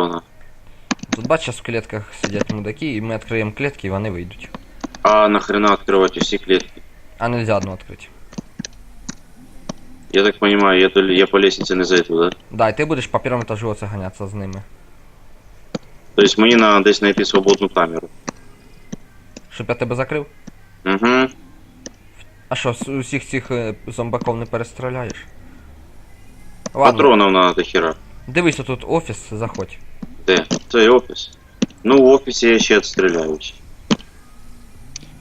вона. Тут бачиш, в клетках сидять мудаки, і ми відкриємо клетки, і вони вийдуть. А нахрена открывать все клетки? А нельзя одну відкрити. Я так понимаю, я, то ли- я по лестнице не зайду, да? Да, і ти будеш по першому етажу оце ганятися з ними. То есть мені надо десь знайти свободну камеру. Щоб я тебе закрив? Угу. А що, з усіх цих е, зомбаков не перестріляєш? Ладно, Патронов надо до хера. дивись, тут офіс, заходь. Де? Це офіс. Ну, в офісі я ще відстріляюсь.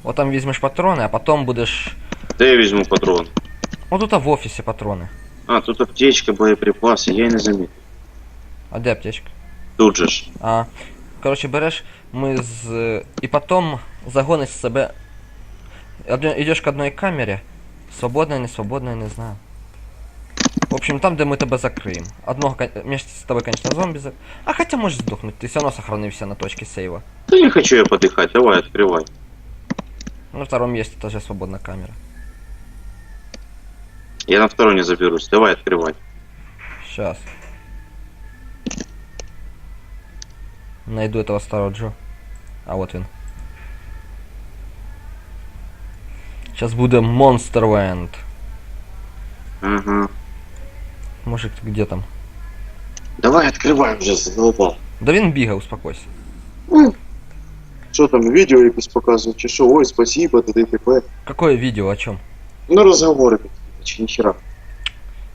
От там візьмеш патрони, а потім будеш. Де я візьму патрон? О, тут в офісі патрони. А, тут аптечка, боєприпаси, я й не замітив. А де аптечка? Тут же ж. А. Коротше, береш, ми з. І потім загониш себе. Одно- Йдеш к одній камері. Свободна, не свободна, не знаю. В общем, там, де ми тебе закриємо. Одного кон- вместе з тобою, конечно, зомбі за. А хотя можеш здохнути, ти все одно сохранився на точці сейва. Да не хочу я подыхать, давай, открывай. На втором месте тоже свободная камера. Я на второй не заберусь, давай открывай. Сейчас. Найду этого старого Джо. А вот он. Сейчас буде Monster Land. Ага. Мужик, ты где там? Давай открывай уже, задолбал. Да він бігає, успокойся. Що там, відео якось показують, чи що, ой, спасибо, т.д. т.п. Какое видео, о чем? Ну, розговори какие-то, чи ніхера.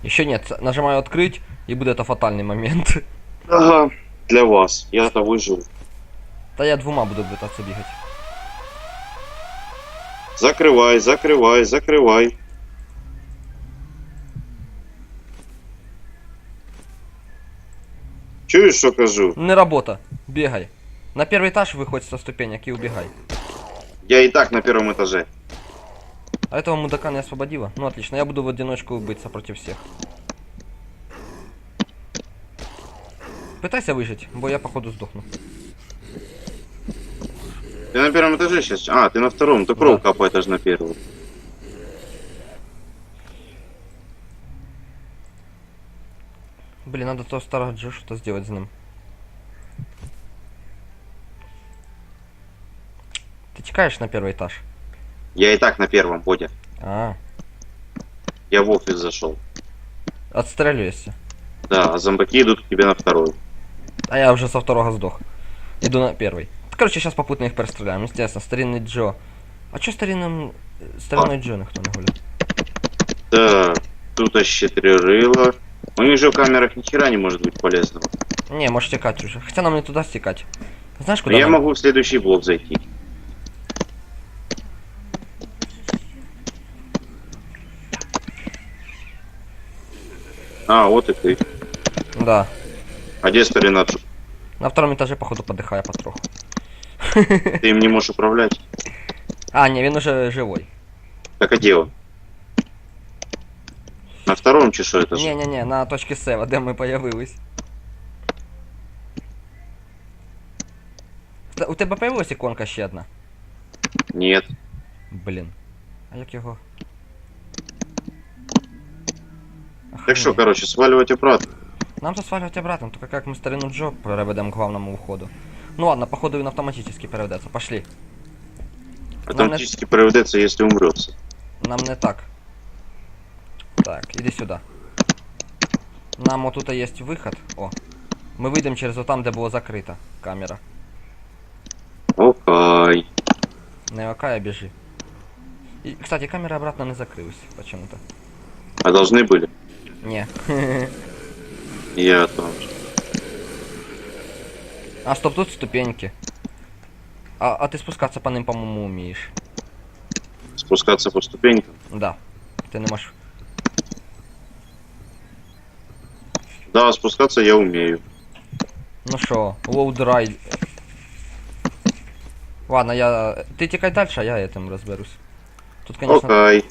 Еще нет, нажимаю открыть, и будет это фатальный момент. Ага, для вас, я-то выжил. Та я двума буду пытаться бігати. Закрывай, закрывай, закрывай. Чуєш, що кажу? Не работа, бегай. На первый этаж выходь со ступенек и убегай. Я и так на первом этаже. А этого мудака не освободила? Ну отлично, я буду в одиночку биться против всех. Пытайся выжить, бо я походу сдохну. Ты на первом этаже сейчас? А, ты на втором, то кровь Да. капает аж на первом. Блин, надо то старого Джо что-то сделать с ним. Ты текаешь на первый этаж? Я и так на первом, Бодя. А, Я в офис зашел. отстреливаешься. Да, а зомбаки идут к тебе на второй. А я уже со второго сдох. Иду на первый. Короче, сейчас попутно их перестреляем. Естественно, старинный Джо. А чё старинным... Старинный Джо никто не гуляет? Так, тут ощетрерыло. У них же в камерах ни хера не может быть полезного. Не, можешь стекать уже. Хотя нам не туда стекать. Знаешь, куда я нам? могу в следующий блок зайти. А, вот и ты. Да. А где старина? На втором этаже, походу, подыхаю потроху. Ты им не можешь управлять? А, не, він уже живой. Так а где он? На втором чи що это же? Не-не-не, на точці сева, де ми появились. Та- У тебе появилась іконка ще одна? Нет. Блін. А як його? Так что, Охренеть. короче, сваливать обратно. Нам тут сваливать обратно, только как мы старину Джо переведем к главному входу. Ну ладно, походу він автоматически переведеться. Пошли. Автоматически проведется, если умрется. Нам не так. Так, іди сюди. Нам отут є виход. О. Ми вийдемо через отам, де було закрита камера. Окей. Не окая, біжи. І, кстати, камера обратно не закрилась почему-то. А должны были? Не. Я там же. А, стоп, тут ступеньки. А, а ти спускатися по ним, по-моєму, вмієш. Спускаться по ступенькам. Да. Ти не можеш. Да, спускаться я умею. Ну що, load ride. Ладно, я. Ти тікай далі, а я этим розберусь. Тут, конечно. Окей.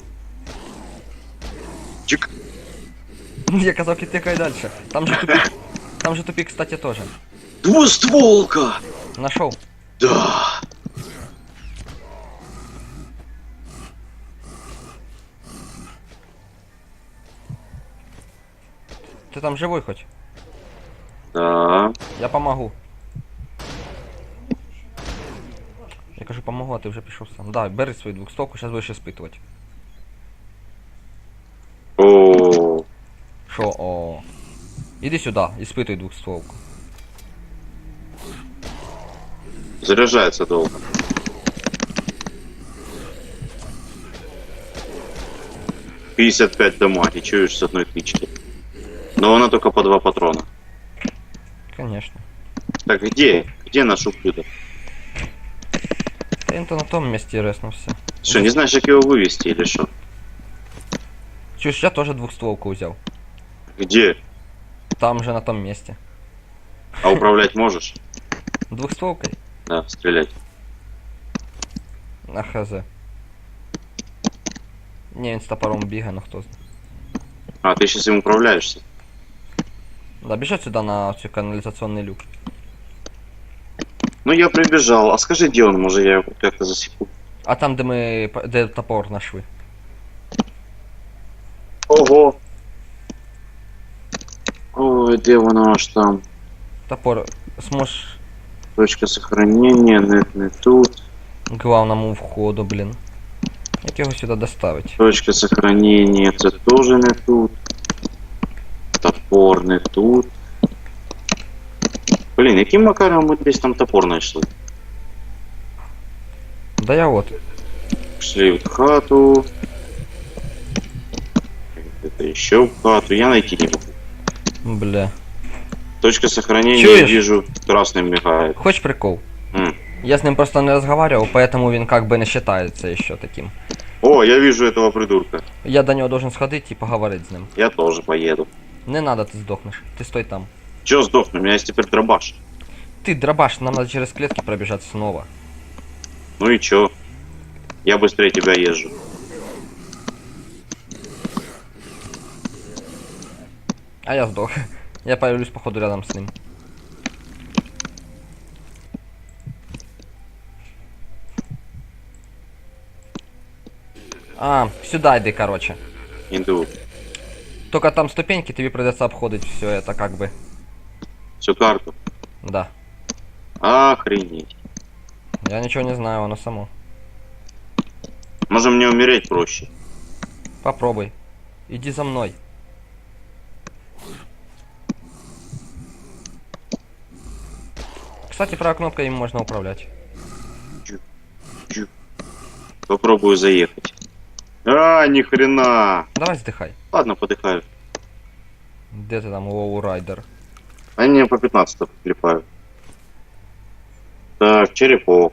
Чик. Я казав, ти тікай далі. Там же тупик. Там же тупик, кстати, тоже. Двустволка! Нашел. Да. Ти там живой хоч? Да. Я помогу. Я кажу, помогу, а ти вже пішов сам. Да, бери свою двухстовку, зараз будеш іспитувати. О, Що, о. Іди сюди, іспитуй двухстволку. заряжается долго. Пятьдесят пять дамаги, чуешь, с одной тычки. Но она только по два патрона. Конечно. Так где? Где наш ублюдок? Та він то на тому місці реснувся. Что, не знаешь, как его вывести или что? Чуєш, я теж двухстволку взяв. Где? Там же на том місці. А управлять можешь? Двухстволкой? Да, стрелять. На хз. Не, він з топором бігає, ну хто знає. А, ты сейчас им управляешься? Да, біжать сюди на цю каналізаційний люк. Ну, я прибежал. А скажи, где он? Может, я его как-то засеку? А там, де ми. п- де топор нашли. Ого! Ой, где воно аж там? Топор зможеш Точка сохранения, нет, не тут. к главному входу, блін. Як його сюди доставить? Точка сохранения, це тоже не тут. Топор не тут. Блін, яким макаром ми десь там топор знайшли? Да я от. Пішли в хату. Это еще в хату. Я найти не могу. Бля. Точка сохранения, Чуешь? вижу, красным мигает. Хоч прикол? М. Я з ним просто не розговаривав, поэтому він как бы не считается еще таким. О, я вижу этого придурка. Я до нього должен сходити і поговорити з ним. Я тоже поеду. Не надо, ти здохнеш. Ти стой там. Чё сдохну? У меня есть теперь дробаш. Ты дробаш, нам надо через клетки пробежать снова. Ну и чё? Я быстрее тебя езжу. А я сдох. Я появлюсь, походу, рядом с ним. А, сюда иди, короче. Иду. Только там ступеньки, тебе придется обходить все это как бы. Всю карту. Да. Охренеть. Я ничего не знаю, оно само. Может мне умереть проще. Попробуй. Иди за мной. Кстати, правой кнопкой им можно управлять. Попробую заехать. А, ни хрена. Давай сдыхай. Ладно, подыхаю. Где ты там, Лоу Райдер? Они меня по 15 поклепают. Так, черепок.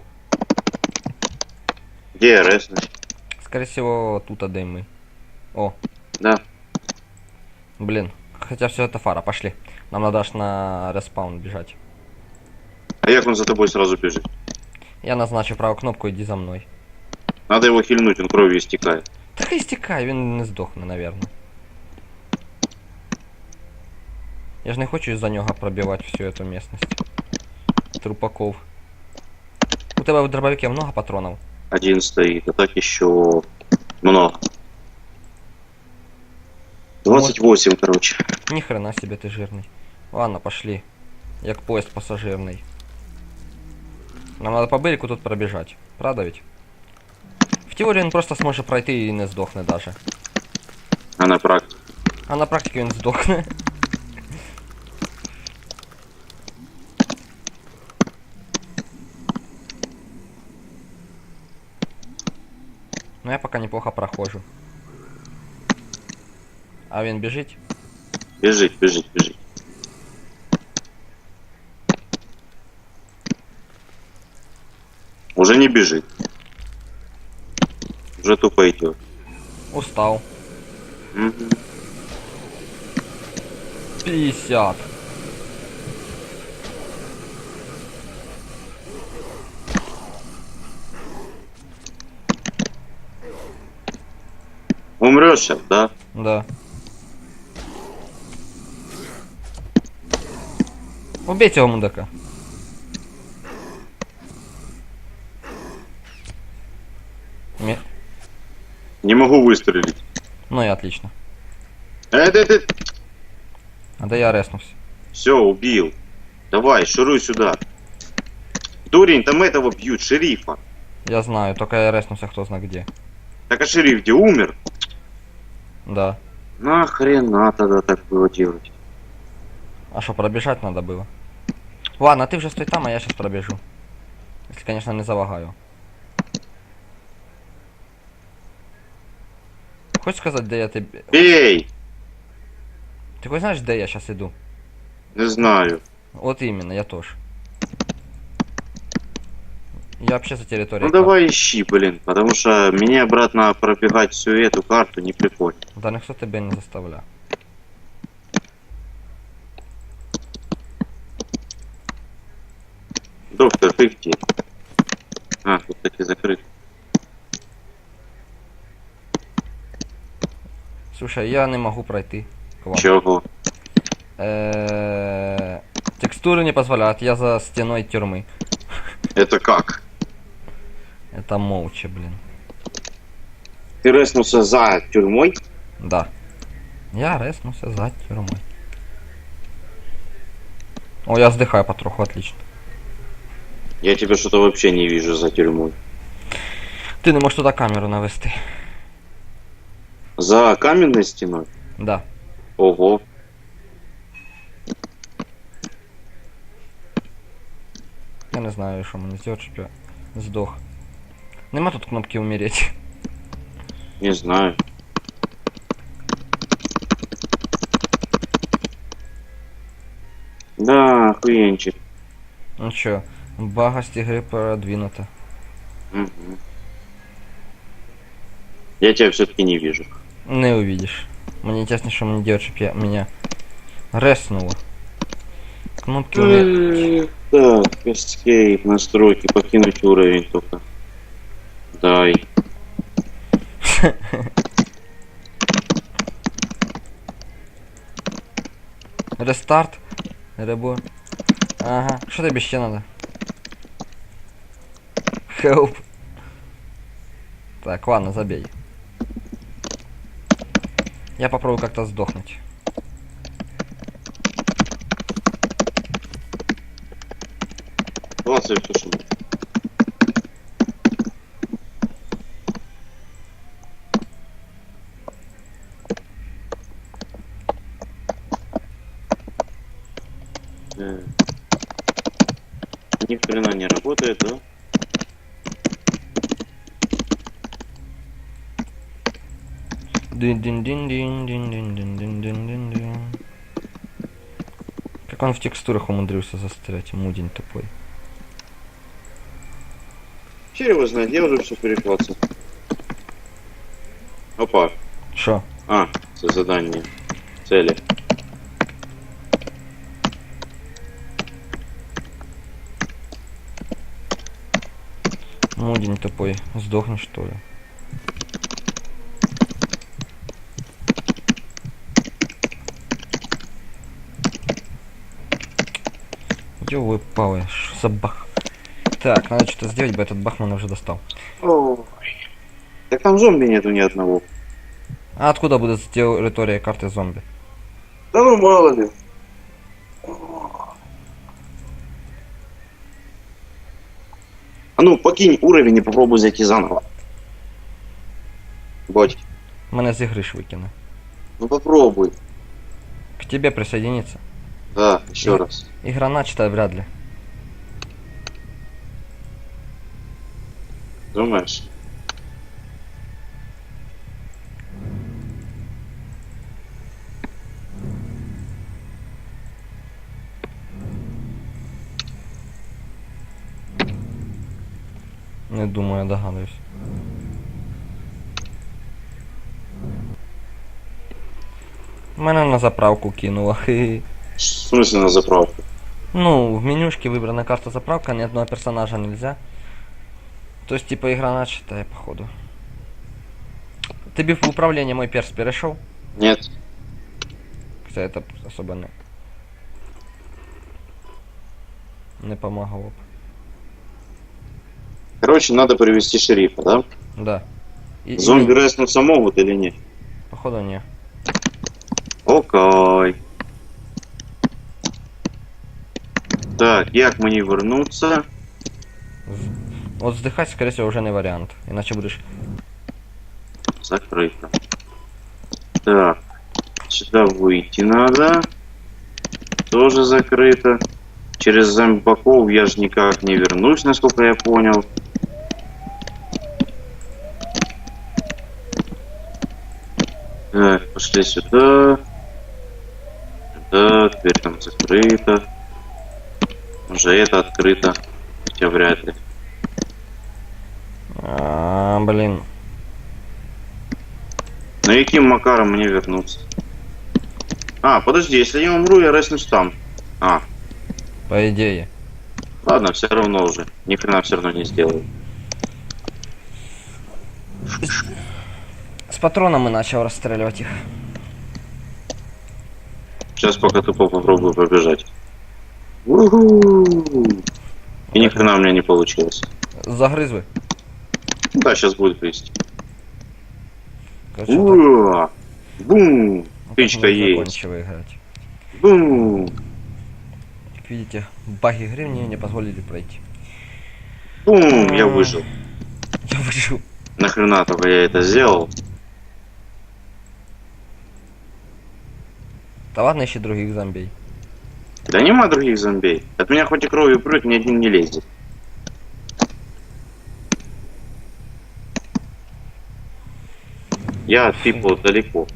Где РС? Скорее всего, тут мы. О, Да. блин. Хотя все это фара, пошли. Нам надо аж на респаун бежать. А як он за тобой сразу бежит? Я назначу праву кнопку, иди за мной. Надо его хильнуть, он кровью истекает. Так хай стікай, він не здохне, наверное. Я ж не хочу из-за нього пробивать всю эту местность. Трупаков. У тебе в дробовике много патронов? Один стоит, а так еще много. 28, короче. Ни хрена себе ты жирный. Ладно, пошли. Як поезд пассажирный. Нам надо по берегу тут пробежать. Правда ведь? В теории он просто сможет пройти и не здохне даже. А на практике. А на практике він здохне. Ну я пока неплохо прохожу. А він біжить? Бежит, бежит, бежит. Уже не бежит. Уже тупо идет. Устал. Мгм. 50. Умрешь сейчас, да? Да. Убейте его, мудака. Не- Не могу выстрелить. Ну и отлично. Э, ты, ты. А да я резнувся. Все, убил. Давай, шуруй сюда. Дурень, там этого бьют, шерифа. Я знаю, только я реснулся кто знает где. Так а шериф где умер? Да. Нахрена тогда так было делать? А что, пробежать надо было? Ладно, ты уже стой там, а я сейчас пробежу. Если, конечно, не залагаю. Хочешь сказать, где я тебе... Эй! Ты хоть знаешь, где я сейчас иду? Не знаю. Вот именно, я тоже. Я вообще за территорией. Ну давай ищи, блин, потому что мне обратно пробегать всю эту карту не прикольно. Да никто тебя не заставлял. Доктор, ты где? А, тут таки закрыт. Слушай, я не могу пройти. к вам. Чего? Э, Текстуры не позволяют, я за стеной тюрьмы. Это как? Это молча, блин. Ты реснулся за тюрьмой? Да. Я реснулся за тюрьмой. О, я вздыхаю потроху, отлично. Я тебя что-то вообще не вижу за тюрьмой. Ти не можеш туди камеру навести. За каменной стеной? Да. Ого. Я не знаю, що мені зробити, щоб я здох. Нема тут кнопки умереть. Не знаю. Да, охуенчик. Ну чо, багость ігри продвинута. Мгм. Я тебя все-таки не вижу. Не увидишь. Мне интересно, что мне делать, чтобы я меня реснуло. Кнопки умереть. Так, escape, настройки, покинуть уровень только. Дай. Рестарт. Ребо. Ага. Что тебе ще надо? Help. Так, ладно, забей. Я попробую как-то сдохнуть. Двадцать все, что. Э, Ни хрена не работает, да? Как он в текстурах умудрился застрять, мудень тупой. Черт его знает, я уже все перекладцал. Опа. Шо? А, это задание. Цели. Мудень тупой. Сдохни что ли? Ёлы палы, что за бах? Так, надо что-то сделать, бы этот бахман уже достал. Ой. Так там зомби нету ни одного. А откуда будет территория карты зомби? Да ну мало ли. А ну, покинь уровень и попробуй зайти заново. Бодь, Мене з ігри ж викине. ну попробуй. К тебе присоединиться. Да, еще раз. Игра начата вряд ли. Думаешь? Не думаю, догадуюсь. Мене на заправку кинуло. хе-хе. В смысле на заправку? Ну, в менюшке выбрана карта заправка, ни одного персонажа нельзя. То есть, типа, игра начатая, походу. Тобі в управління мой перс перейшов? Нет. Хотя это особо не... Не помогло б. Короче, надо привести шерифа, да? Да. И, Зомби и- резнуться могут или нет? Походу не. Окей. Так, як мені вернуться? Вот вздыхать, скорее всего, уже не вариант. Иначе будешь... Закрыто. Так, сюда выйти надо. Тоже закрыто. Через зомбаков я же никак не вернусь, насколько я понял. Так, пошли сюда. Сюда, дверь там закрыта. Уже это открыто. Хотя вряд ли. А, блин. На яким макаром мне вернуться? А, подожди, если я умру, я реснусь там. А, По идее. ладно, все равно уже. Ни хрена все равно не сделаю. С патроном и начал расстреливать их. Сейчас пока тупо попробую побежать. И ни хрена у меня не получилось. Загрызы. Да, сейчас будет так- Уа! Бум! Птичка мы есть. играть. Бум! Как видите, баги игры мне не позволили пройти. Бум! Я выжил. Я выжил. Нахрена только я это сделал? Да ладно, ищи других зомбей. Да нема других зомбей. От меня хоть и кровью прет, ни один не лезет. Я от пипла далеко.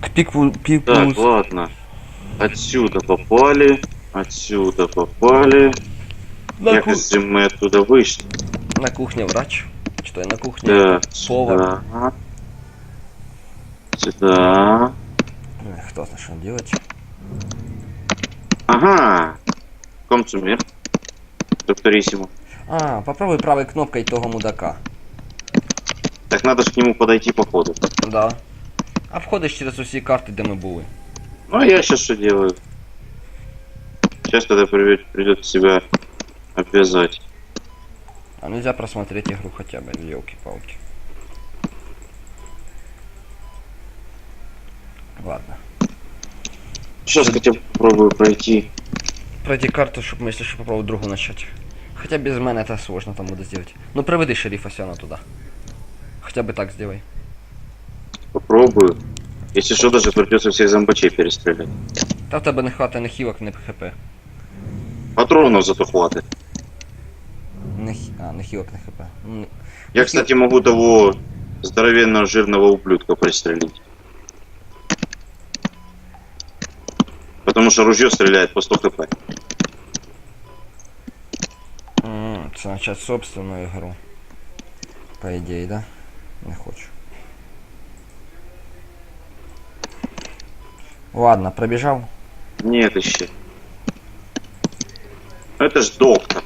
К пику, пику. Так, ладно. Отсюда попали. Отсюда попали. на, Як ку- из мы оттуда вышли? на кухне врач. Что я на кухне? Так, повар. сюда. Сюда. Эх, Кто знает, что делать. Ага. Комцумир. Докторисиму. А, попробуй правой кнопкой того мудака. Так надо же к нему подойти по ходу. Да. А входиш через усі карти, де ми були. Ну а я сейчас что делаю? Сейчас тогда придет, придет себя обвязать. А нельзя просмотреть игру хотя бы, елки-палки. Ладно. Сейчас хотя бы попробую пройти. Пройди карту, щоб ми, якщо що, попробую другу начать. Хотя без мене это сложно там буде сделать. Ну приведи шерифа Сяна туда. Хотя бы так сделай. Попробую. Если что, даже придется всех зомбачей перестрелять. Та в тебе не хватає ні хілок, ні хп. Патронов зато хватит. Не хі... А, не хілок, не хп. Ну, Я, кстати, могу того здоровенного жирного ублюдка пристрелить. Потому что ружье стреляет по 100 хп. м, Це начать собственну ігру. По ідеї, да? Не хочу. Ладно, пробіжав. Нет еще. Это ж доктор.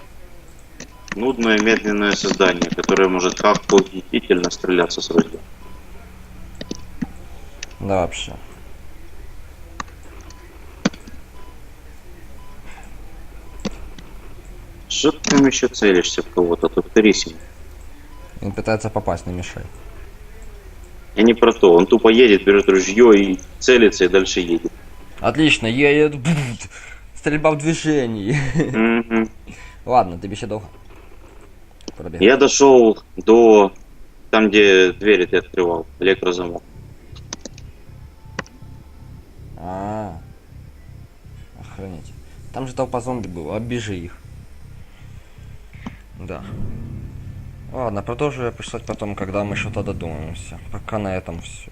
Нудное медленное создание, которое может как похитительно стреляться с ружья. Да вообще. Что ты там еще целишься в кого-то, докторисим? Він питається попасть, не мішай. Я не про то. Он тупо едет, берет ружье и целится, и дальше едет. Отлично, едет. Бут. Стрельба в движении. Мгм. Ладно, тобі ще довго. Пробіг. Я дошел до там, где двери ты открывал, электрозамок. А. Охренеть. Там же толпа зомби было, оббежи их. Да. Ладно, продолжу я писать потом, когда мы что-то додумаемся. Пока на этом все.